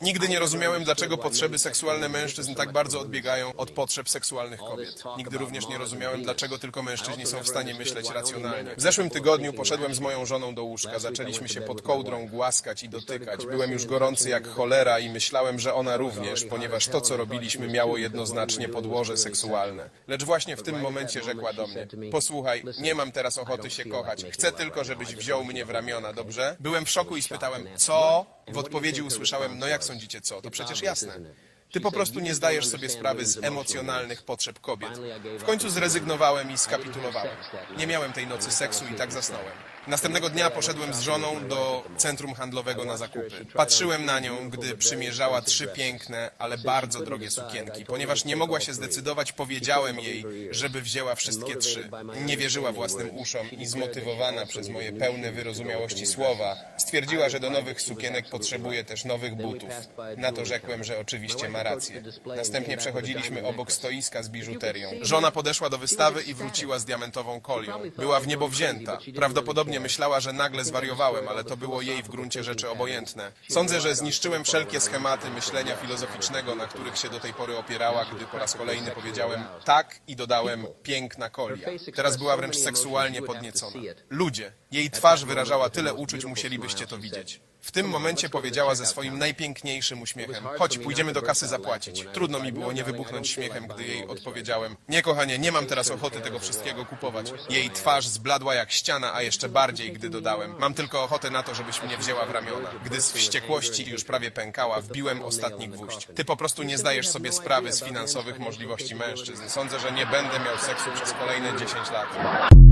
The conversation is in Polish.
Nigdy nie rozumiałem, dlaczego potrzeby seksualne mężczyzn tak bardzo odbiegają od potrzeb seksualnych kobiet. Nigdy również nie rozumiałem, dlaczego tylko mężczyźni są w stanie myśleć racjonalnie. W zeszłym tygodniu poszedłem z moją żoną do łóżka. Zaczęliśmy się pod kołdrą głaskać i dotykać. Byłem już gorący jak cholera i myślałem, że ona również, ponieważ to, co robiliśmy, miało jednoznacznie podłoże seksualne. Lecz właśnie w tym momencie rzekła do mnie: Posłuchaj, nie mam teraz ochoty się kochać. Chcę tylko, żebyś wziął mnie w ramiona, dobrze? Byłem w szoku i spytałem: Co? W odpowiedzi usłyszałem: No jak sądzicie, co? To przecież jasne. Ty po prostu nie zdajesz sobie sprawy z emocjonalnych potrzeb kobiet. W końcu zrezygnowałem i skapitulowałem. Nie miałem tej nocy seksu i tak zasnąłem. Następnego dnia poszedłem z żoną do centrum handlowego na zakupy. Patrzyłem na nią, gdy przymierzała trzy piękne, ale bardzo drogie sukienki. Ponieważ nie mogła się zdecydować, powiedziałem jej, żeby wzięła wszystkie trzy. Nie wierzyła własnym uszom i zmotywowana przez moje pełne wyrozumiałości słowa, stwierdziła, że do nowych sukienek potrzebuje też nowych butów. Na to rzekłem, że oczywiście ma rację. Następnie przechodziliśmy obok stoiska z biżuterią. Żona podeszła do wystawy i wróciła z diamentową kolią. Była w niebo wzięta. Prawdopodobnie myślała, że nagle zwariowałem, ale to było jej w gruncie rzeczy obojętne. Sądzę, że zniszczyłem wszelkie schematy myślenia filozoficznego, na których się do tej pory opierała, gdy po raz kolejny powiedziałem tak i dodałem piękna kolia. Teraz była wręcz seksualnie podniecona. Ludzie, jej twarz wyrażała tyle uczuć, musielibyście to widzieć. W tym momencie powiedziała ze swoim najpiękniejszym uśmiechem: Chodź, pójdziemy do kasy zapłacić. Trudno mi było nie wybuchnąć śmiechem, gdy jej odpowiedziałem: Nie, kochanie, nie mam teraz ochoty tego wszystkiego kupować. Jej twarz zbladła jak ściana, a jeszcze bardziej, gdy dodałem: Mam tylko ochotę na to, żebyś mnie wzięła w ramiona. Gdy z wściekłości już prawie pękała, wbiłem ostatni gwóźdź. Ty po prostu nie zdajesz sobie sprawy z finansowych możliwości mężczyzn. Sądzę, że nie będę miał seksu przez kolejne 10 lat.